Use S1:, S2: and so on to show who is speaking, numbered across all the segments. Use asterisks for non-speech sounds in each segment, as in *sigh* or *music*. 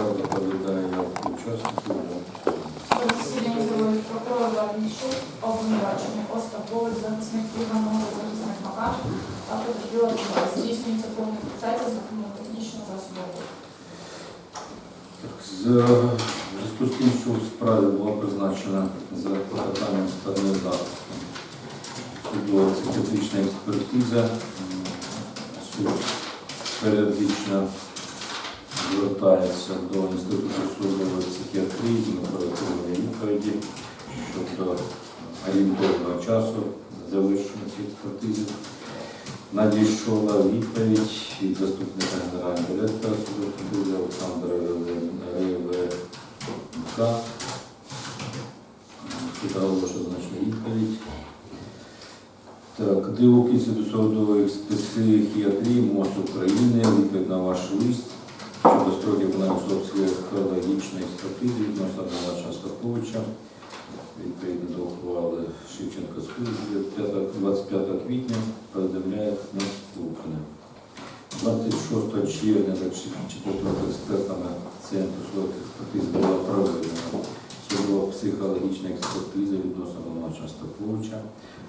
S1: Сам доповідає як учасник.
S2: Засідання прокурор Варніщук, обвинувачений Остап Остапович, захисник Іванова, захисник Макаш, а потерпіла Здійснюється повна фіксація з допомогою технічного засобу.
S1: В зв'язку з тим, що в справі була призначена за клопотанням сторони судова психіатрична експертиза, суд періодично звертається до Інституту судової психіатрії отримання відповіді щодо орієнтовного часу завершення цієї експертизи. Надійшла відповідь від заступника генерального директора Кабуля Олександра Ревенка. Суд дав однозначну відповідь. Так, ДУК Інституту судової психіатрії МОЗ України, відповідь на ваш лист строків виконання психологічної експертизи відносно Данила Стаповича. Відповідно до ухвали Шевченка суду 25 квітня повідомляє наступне. 26 червня за чотирьох експертами Центру судових експертиз була проведена судова психологічна експертиза відносно Романа Стаповича.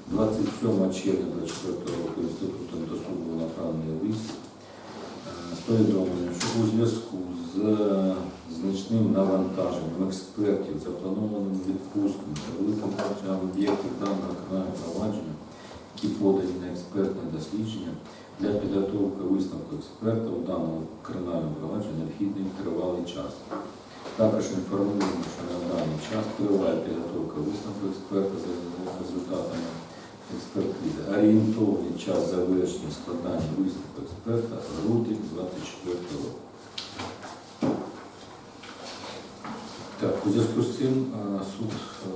S1: 27 червня 24 року інститутом до суду направлений лист з повідомленням, що у зв'язку з е, значним навантаженням експертів, запланованим відпуском та великим обсягом об'єктів даного кримінального провадження, які подані на експертне дослідження, для підготовки висновку експерта у даному кримінальному провадженні необхідний тривалий час. Також інформуємо, що на даний час триває підготовка висновку експерта за результатами експертизи. Орієнтовний час завершення складання висновку експерта грудень 24 року. Так, у зв'язку з цим е, суд е,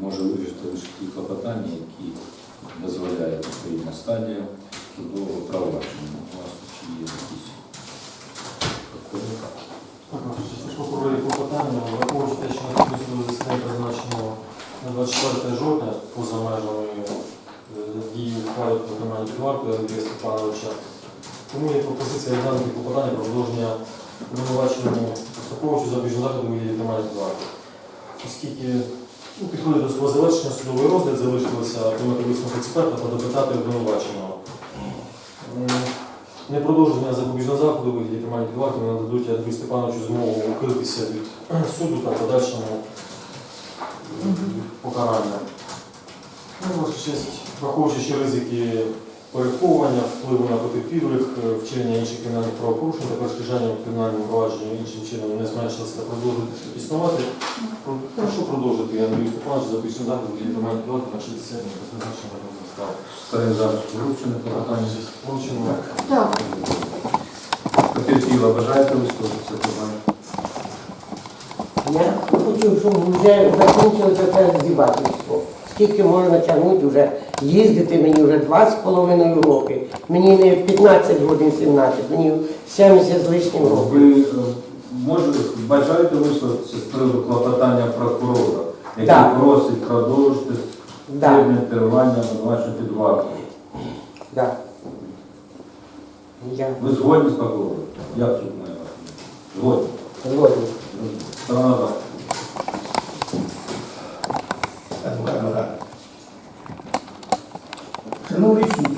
S1: може вирішити лише ті клопотання, які дозволяє відповідна стадія судового провадження. У вас чи є якісь?
S3: Прокурорі враховуючи те, що на засідання призначено на 24 жовтня поза межами дії ухвали про тримання під Андрія Степановича. Тому є пропозиція розглянути клопотання про продовження обвинуваченому Остаповичу запобіжного заходу вигляді тримання під. Оскільки ну, підходить до свого завершення судовий розгляд, залишилося отримати висновок експерта та допитати обвинуваченого. М, Непродовження запобіжного заходу вигляді тримання під вартою нададуть Андрію Степановичу змогу укритися від *clears throat* суду та подальшому покарання. Ну, ваша честь, враховуючи ще ризики порядковування, впливу на потерпілих, е, вчинення інших кримінальних правопорушень та перешкоджання у кримінальному провадженні іншим чином не зменшилося та продовжити існувати. Прошу продовжити Степановичу запобіжний заход у вигляді тримання під вартою на 60 днів. Призначення розгляду справи.
S1: Старий зараз вручене клопотання.
S3: Вручено.
S2: Так.
S1: Потерпіла, бажаєте висловитися? Бажаю.
S4: Я хотів, щоб вже закінчилося це здівательство. Скільки можна тягнути вже, їздити мені вже два з половиною роки. Мені не 15 годин 17, мені 70 з лишнім років.
S1: Ви може, бажаєте висловитися з приводу клопотання прокурора, який
S4: Так.
S1: просить продовжити термін тривання обвинувачення під вартою?
S4: да. Я
S1: Ви згодні з прокурором? Як суд має вас? Згодні.
S4: згоден.
S1: Сторона за.
S5: Шановний суд,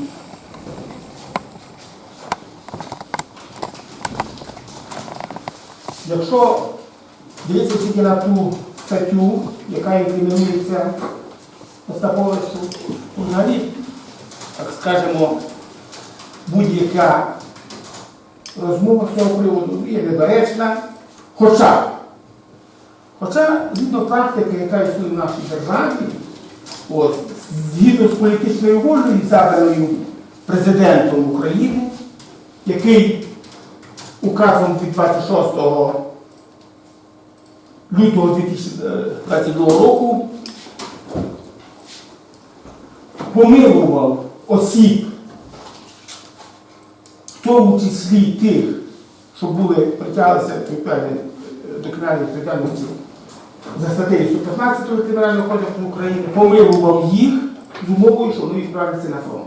S5: якщо дивитися тільки на ту статтю, яка інкримінується Остаповичу, то взагалі, так скажемо, будь-яка розмова з цього приводу є недоречна. Хоча, хоча згідно практики, яка існує в нашій державі, От, згідно з політичною волею, заданою президентом України, який указом від 26 лютого 2022 року помилував осіб, в тому числі тих, що були притяглися до кримінальної відповідальності за статтею 115 Кримінального кодексу України помилував їх з умовою, що вони відправляться на фронт.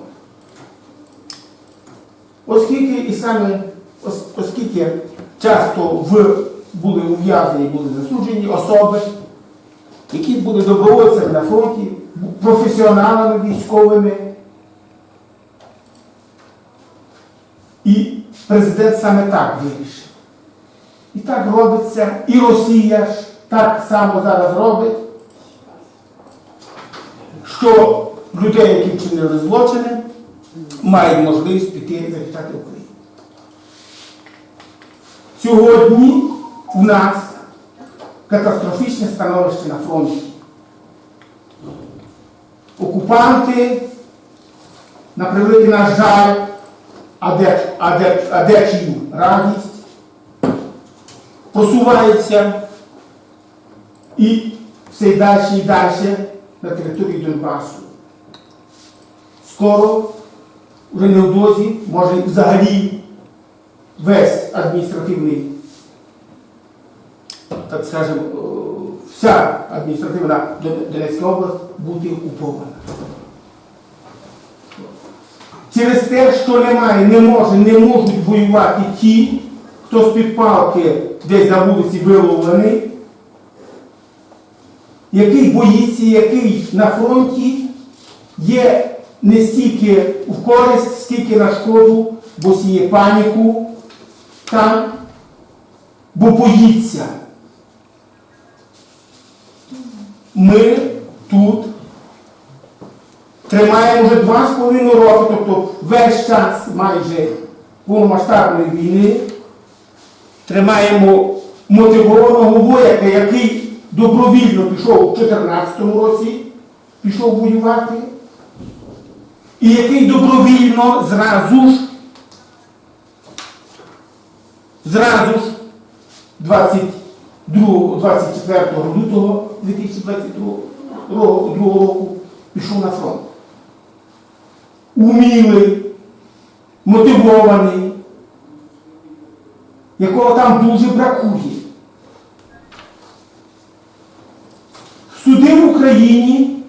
S5: Оскільки і саме оскільки часто в були ув'язнені, були засуджені особи, які були добровольцями на фронті, професіоналами військовими. І президент саме так вирішив. І так робиться, і Росія ж так само зараз робить, що людей, які вчинили злочини, мають можливість піти захищати Україну. Сьогодні у нас катастрофічне становище на фронті. Окупанти, на превеликий наш жаль, а де, а де, а де чию радість, просуваються і все далі і далі на території Донбасу. Скоро, вже невдовзі, може взагалі весь адміністративний, так скажемо, вся адміністративна Донецька область бути окупована. Через те, що немає, не може, не можуть воювати ті, хто з-під палки десь на вулиці виловлений, який боїться, який на фронті є не стільки в користь, скільки на шкоду, бо сіє паніку там, бо боїться. Ми тут тримаємо вже два з половиною роки, тобто весь час майже повномасштабної війни, тримаємо мотивованого вояка, який добровільно пішов у 2014 році, пішов воювати, і який добровільно зразу ж, зразу ж 22, 24 лютого 2022 року пішов на фронт. Умілий, мотивований, якого там дуже бракує. Суди в Україні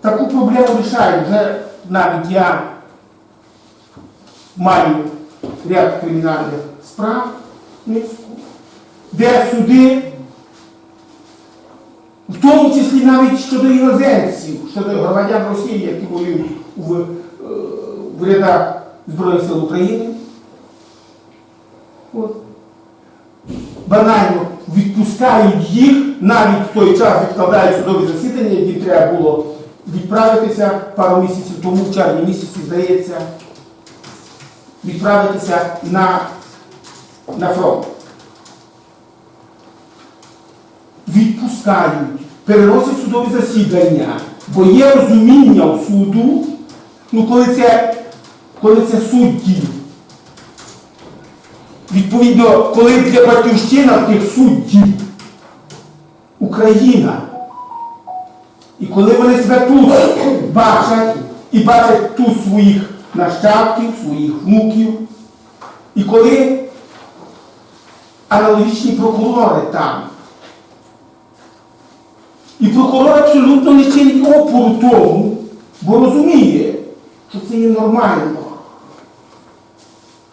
S5: таку проблему рішають. Вже навіть я маю ряд кримінальних справ, де суди, в тому числі навіть щодо іноземців, щодо громадян Росії, які воюють в, е, в рядах Збройних сил України, От. банально відпускають їх, навіть в той час відкладають судові засідання, які треба було відправитися пару місяців тому, в червні місяці, здається, відправитися на, на фронт. Відпускають, переносять судові засідання, бо є розуміння у суду, ну коли це, коли це судді. Відповідно, коли для батьківщина тих суддів Україна. І коли вони себе тут бачать і бачать тут своїх нащадків, своїх внуків, і коли аналогічні прокурори там. І прокурор абсолютно не чинить опору тому, бо розуміє, що це є нормально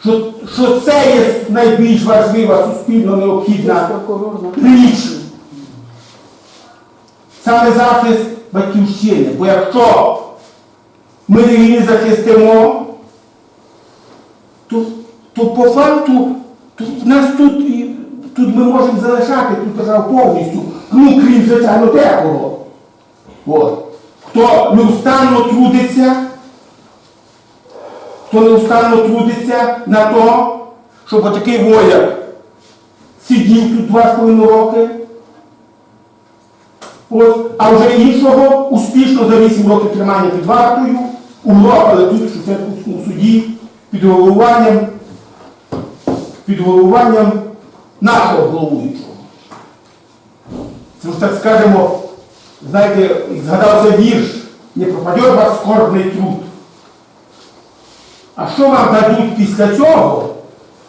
S5: що, що це є найбільш важлива суспільно необхідна річ. Саме захист батьківщини. Бо якщо ми її захистимо, то, то по факту то в нас тут, тут ми можемо залишати ту державу повністю, ну крім, звичайно, декого. Хто неустанно трудиться, хто неустанно трудиться на то, щоб отакий вояк сидів тут два з половиною роки, Ось, а вже іншого успішно за 8 років тримання під вартою, улопали тут в Шевченківському суді під головуванням, під головуванням нашого головуючого. Це ж так скажемо, знаєте, згадався вірш, не пропаде вас скорбний труд. А що вам дадуть після цього?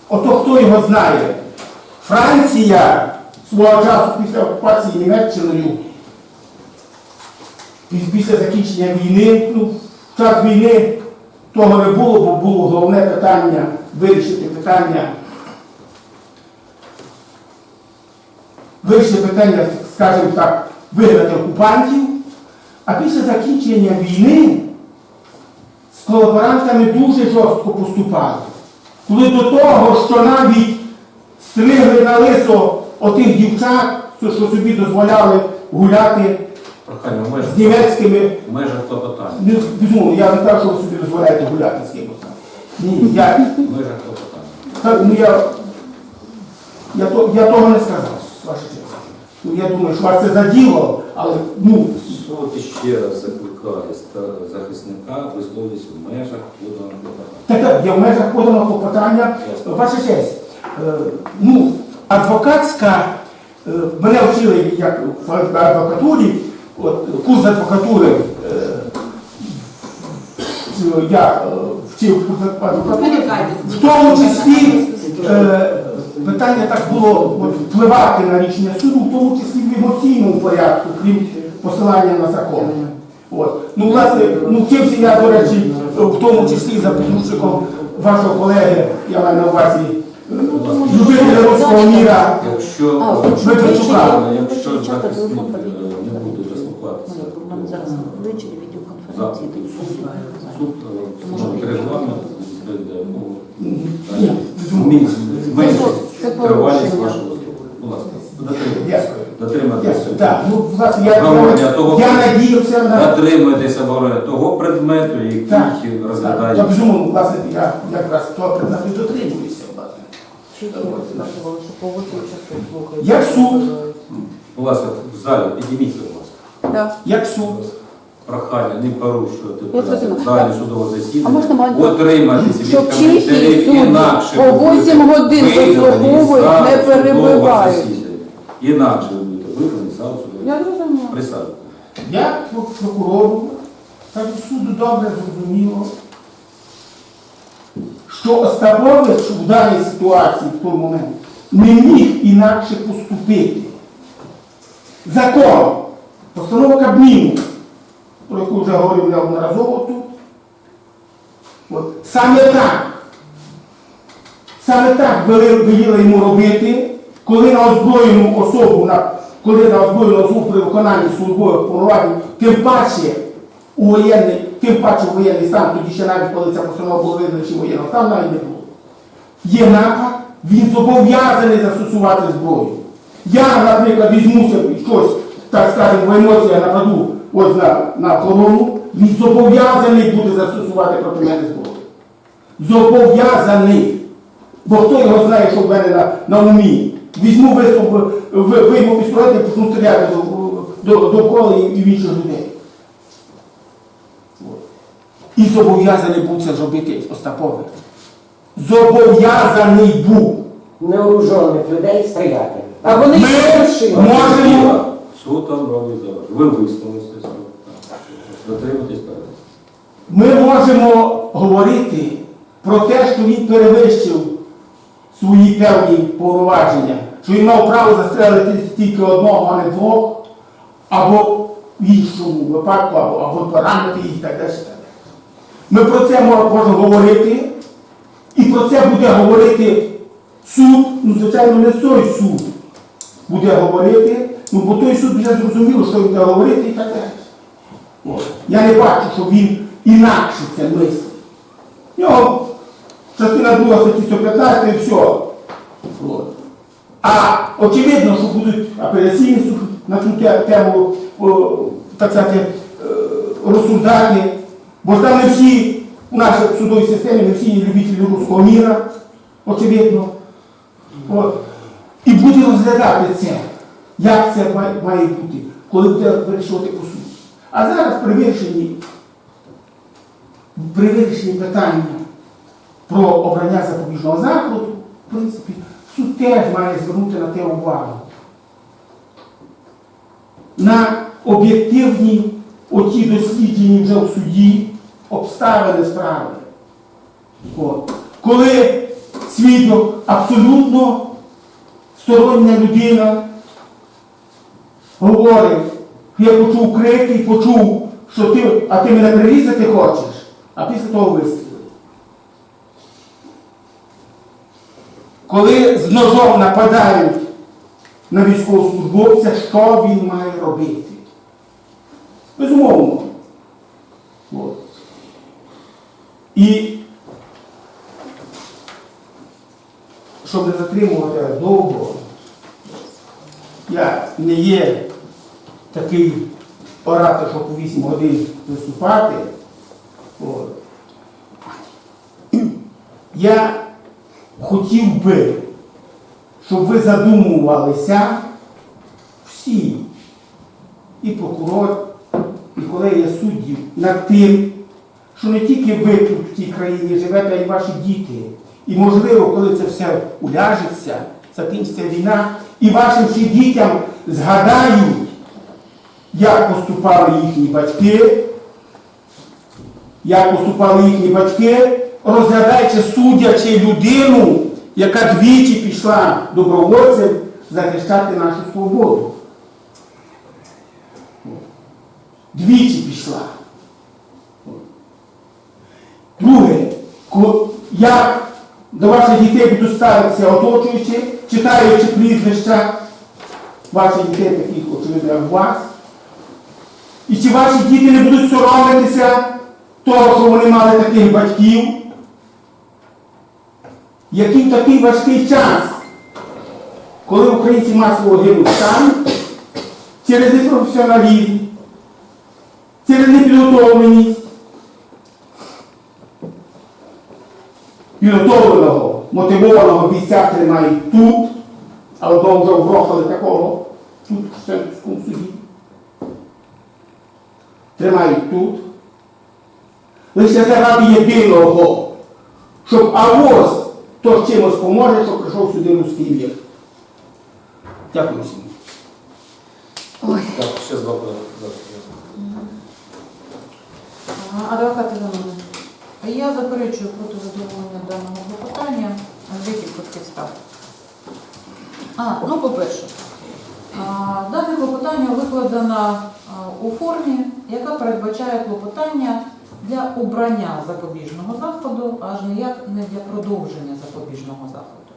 S5: Ото хто його знає? Франція свого часу після окупації Німеччиною, після закінчення війни, ну, в час війни того не було, бо було головне питання вирішити питання вирішили питання, скажімо так, вигнати окупантів, а після закінчення війни з колаборантами дуже жорстко поступали. Коли до того, що навіть стригли на лисо отих дівчат, що собі дозволяли гуляти
S1: Прохання
S5: з німецькими
S1: в межах клопотання.
S5: Ну, безумовно, я не кажу, що ви собі дозволяєте гуляти з кимось там. Ні, я,
S1: В межах клопотання.
S5: так, ну, я, я, то, я того не сказав, ваша честь. Ну, я думаю, що вас це заділо, але ну,
S1: Суд іще раз закликає ста- захисника висловитися в межах поданого клопотання.
S5: так, так, я в межах поданого клопотання, ваша честь. Е, ну, адвокатська, е, мене вчили як в адвокатурі, от, курс адвокатури, е, я е, вчив курс адвокатури. В тому числі е, питання так було от, впливати на рішення суду, в тому числі в емоційному порядку, крім посилання на закон. От. Ну, власне, ну, вчився я, до речі, в тому числі за підручником вашого колеги, я маю на увазі, е, любителя руського міра.
S1: Якщо,
S6: А,
S1: е, якщо захисник е, не буде
S6: мене зараз ввечері відеоконференції, тоді
S1: суд е, регламент, Зменшить
S6: це
S1: тривалість вашого суду. Будь ласка, дотримуйтесь. Дотримуйтесь.
S5: Так, ну, власне, я,
S1: Обговорення
S5: я,
S1: того-
S5: я надіявся на...
S1: Дотримуйтесь оборони того предмету, який
S5: Так, Я
S1: розглядається.
S5: безумовно, власне, я якраз того предмету дотримуюся, власне.
S6: Чуть я сказала, що по 8 часов слухають.
S5: Як суд?
S1: Будь ласка, в залі підніміться, будь ласка.
S6: Да.
S5: Як суд?
S1: Прохання не порушувати далі судового засідання. Отриматися від
S6: судді
S1: інакше
S6: по 8 годин
S1: вигнані з
S6: заслуховують,
S1: залу
S6: не
S1: судового
S6: перебивають.
S1: Інакше ви будете вигнані з залу судового
S6: Я зрозуміла.
S5: Я прокурору, так і суду добре зрозуміло, що Остапович в даній ситуації в той момент. Не міг інакше поступити. Закон, постанова Кабміну, про яку вже говорив неодноразово тут, от, саме так, саме так вели- веліли йому робити, коли на озброєну особу, на, коли на озброєну особу при виконанні службових повноважень, тим паче у воєнний, тим паче у воєнний стан, тоді ще навіть коли ця постанова була визнана, чи воєнного стану навіть не було. Є напад, він зобов'язаний застосувати зброю. Я, наприклад, візьмуся щось, так скажемо, в емоціях нападу ось на, на колону, він зобов'язаний буде застосувати проти мене зброю. Зобов'язаний. Бо хто його знає, що в мене на, на умі. Візьму виступ, ви- вийму пістолет і почну стріляти до, до, довкола і, і в інших людей. І зобов'язаний був це зробити Остапович. Зобов'язаний був.
S4: Неоружених людей стріляти. А вони
S5: Ми можемо.
S1: Суд там робить зараз. Ви висловилися. Дотримуйтесь.
S5: Ми можемо говорити про те, що він перевищив свої певні повноваження, що він мав право застрелити тільки одного, а не двох, або в іншому випадку, або, або поранити їх і так далі. Ми про це можемо говорити, і про це буде говорити суд, ну, звичайно, не той суд буде говорити, ну, бо той суд вже зрозуміло, що він буде говорити і так далі. Я не бачу, щоб він інакше це нього частина друга статті 115 і все. От. А очевидно, що будуть апеляційні суди на цю тему, о, так сказати, е, розсуждати, бо там не всі у нашій судовій системі, не всі є любителі руського міра, очевидно. От. І буде розглядати це, як це має, має бути, коли буде вирішувати по суті. А зараз при вирішенні, при вирішенні питання обрання запобіжного заходу, в принципі, суд теж має звернути на те увагу. На об'єктивні оті досліджені вже в суді обставини справи. От. Коли свідок абсолютно стороння людина говорить, я почув крики і почув, що ти, а ти мене прирізати хочеш, а після того вистрілив. Коли з ножом нападають на військовослужбовця, що він має робити. Безумовно. От. І щоб не затримувати довго, я не є такий оратор, що по 8 годин виступати. От. Я хотів би, щоб ви задумувалися всі, і прокурор, і колегія суддів над тим, що не тільки ви тут в тій країні живете, а й ваші діти. І можливо, коли це все уляжеться, закінчиться війна, і вашим ще дітям згадають, як поступали їхні батьки, як поступали їхні батьки, розглядаючи судячи людину, яка двічі пішла добровольцем захищати нашу свободу. Двічі пішла. Друге, як до ваших дітей будуть ставитися оточуючи, читаючи прізвища ваших дітей, таких очевидно, як вас. І чи ваші діти не будуть соромитися того, що вони мали таких батьків, який такий важкий час, коли українці масово гинуть самі, через непрофесіоналізм, через непідготовленість, підготовленого, мотивованого бійця тримають тут, а одного вже вгрохали такого тут, в Шевченському суді. Тримають тут. Лише заради єдиного, щоб авось хто чимось поможе, щоб прийшов сюди руський мір. Дякую всім.
S1: Так, ще з вопросом.
S6: Адвокат Івановна, я заперечую проти задоволення даного клопотання з декількох підстав. А, ну, по-перше, дане клопотання викладено у формі, яка передбачає клопотання для обрання запобіжного заходу, аж ніяк не для продовження запобіжного заходу.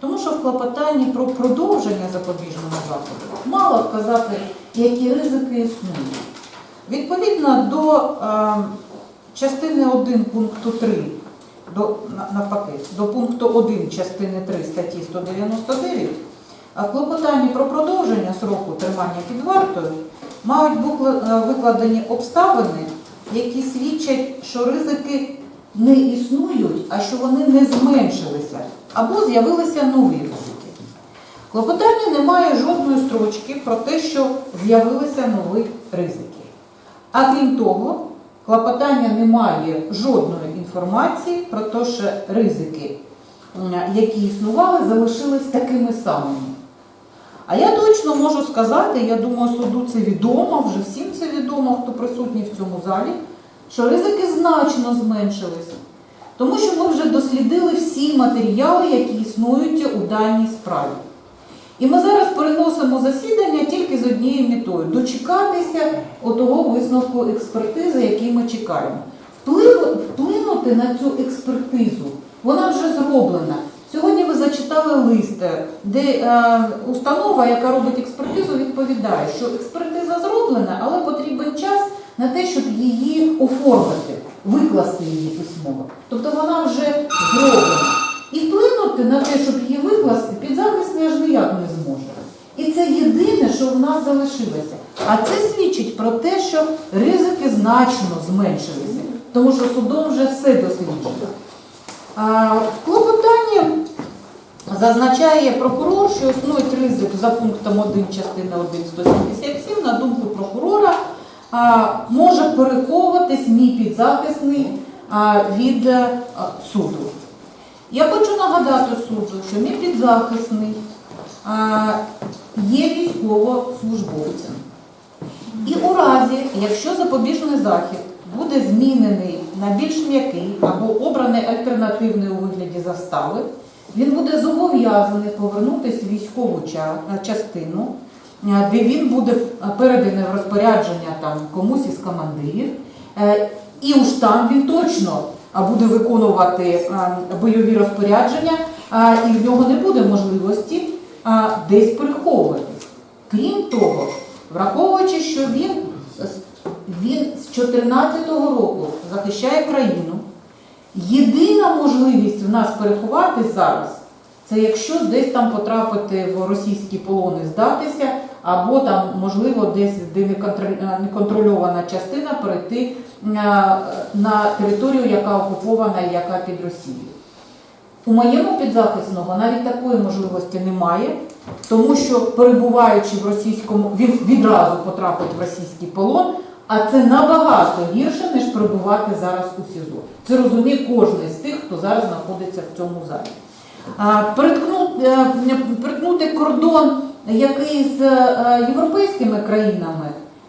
S6: Тому що в клопотанні про продовження запобіжного заходу мало вказати, які ризики існують. Відповідно до е, частини 1 пункту 3, до, навпаки, до пункту 1 частини 3 статті 199, а в клопотанні про продовження сроку тримання під вартою мають букла- е, викладені обставини, які свідчать, що ризики не існують, а що вони не зменшилися, або з'явилися нові ризики. Клопотання не має жодної строчки про те, що з'явилися нові ризики. А крім того, клопотання не має жодної інформації про те, що ризики, які існували, залишились такими самими. А я точно можу сказати, я думаю, суду це відомо, вже всім це відомо, хто присутній в цьому залі, що ризики значно зменшилися. Тому що ми вже дослідили всі матеріали, які існують у даній справі. І ми зараз переносимо засідання тільки з однією метою дочекатися отого висновку експертизи, який ми чекаємо. Вплив, вплинути на цю експертизу, вона вже зроблена. Сьогодні ви зачитали лист, де е, установа, яка робить експертизу, відповідає, що експертиза зроблена, але потрібен час на те, щоб її оформити, викласти її письмово. Тобто вона вже зроблена. І вплинути на те, щоб її викласти, підзахисний аж ніяк не зможе. І це єдине, що в нас залишилося. А це свідчить про те, що ризики значно зменшилися, тому що судом вже все досліджено. В клопотанні зазначає прокурор, що існує ризик за пунктом 1 частини 1 177, на думку прокурора, може переховуватись мій підзахисний від е, суду. Я хочу нагадати суду, що мій підзахисний є військовослужбовцем. І у разі, якщо запобіжний захід буде змінений на більш м'який або обраний альтернативний у вигляді застави, він буде зобов'язаний повернутися в військову частину, де він буде переданий в розпорядження там, комусь із командирів. Е, І уж там він точно буде виконувати е, бойові розпорядження, і в нього не буде можливості десь переховуватись. Крім того, враховуючи, що він, він з 14-го року захищає країну, єдина можливість в нас переховатись зараз, це якщо десь там потрапити в російські полони, здатися, або там, можливо, десь де неконтрольована частина перейти на територію, яка окупована яка під Росією. У моєму підзахисного навіть такої можливості немає, тому що перебуваючи в російському, він відразу потрапить в російський полон, а це набагато гірше, ніж перебувати зараз у СІЗО. Це розуміє кожен з тих, хто зараз знаходиться в цьому залі. А, переткнути, е, кордон, який з е, європейськими країнами,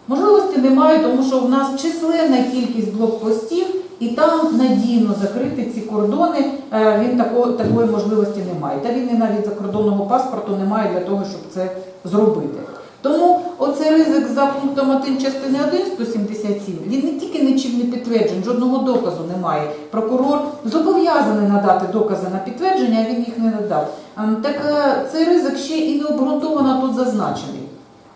S6: можливості немає, тому що в нас численна кількість блокпостів, і там надійно закрити ці кордони. е, Він такого, такої можливості не має. Та він і навіть закордонного паспорту не має для того, щоб це зробити. Тому оцей ризик за пунктом 1 частини 1 177, він не тільки нічим не підтверджений, жодного доказу немає. Прокурор зобов'язаний надати докази на підтвердження, а він їх не надав. Ем, Так е, цей ризик ще і не обґрунтовано тут зазначений.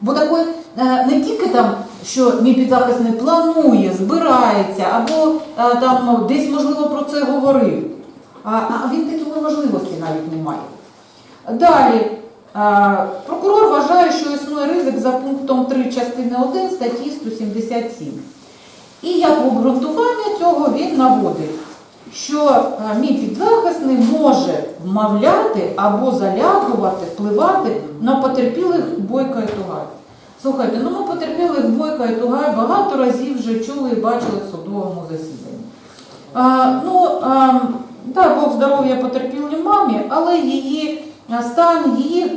S6: Бо такий е, не тільки там, що мій підзахисний планує, збирається, або е, там десь можливо про це говорив. А, він такої можливості навіть не має. Далі, прокурор вважає, що існує ризик за пунктом 3 частини 1 статті 177. І як обґрунтування цього він наводить, що е, мій підзахисний може вмовляти або залякувати, впливати на потерпілих Бойка і Тугай. Слухайте, ну ми потерпілих Бойка і Тугай багато разів вже чули і бачили в судовому засіданні. А, ну, а, дай Бог здоров'я потерпілій мамі, але її стан, її